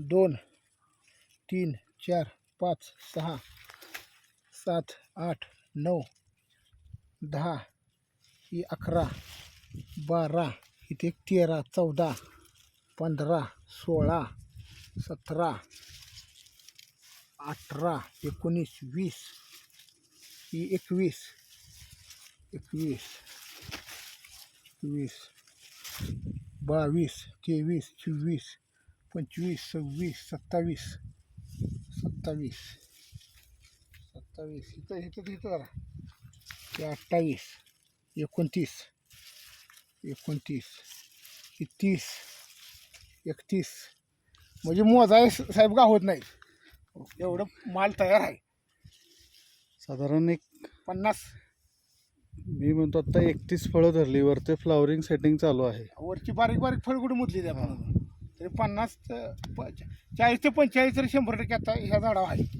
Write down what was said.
दोन तीन चार पाच सहा सात आठ नऊ दहा ही अकरा बारा इथे तेरा चौदा पंधरा सोळा सतरा अठरा एकोणीस वीस ही एकवीस एकवीस वीस बावीस तेवीस चोवीस पंचवीस सव्वीस सत्तावीस. सत्तावीस. सत्तावीस. इथं इथं इथं जरा. ते अठ्ठावीस. एकोणतीस. एकोणतीस. तीस. एकतीस. म्हणजे मोजाय साहेब गावत नाही एवढं माल तयार आहे. साधारण एक पन्नास. मी म्हणतो आता एकतीस फळं धरली. वरती फ्लावरिंग सेटिंग चालू आहे. वरची बारीक बारीक फळगुडी मुदली त्या तरी पन्नास प- चाळीस ते पंचेचाळीस तरी शंभर टक्के आता ह्या झाडावर आहे.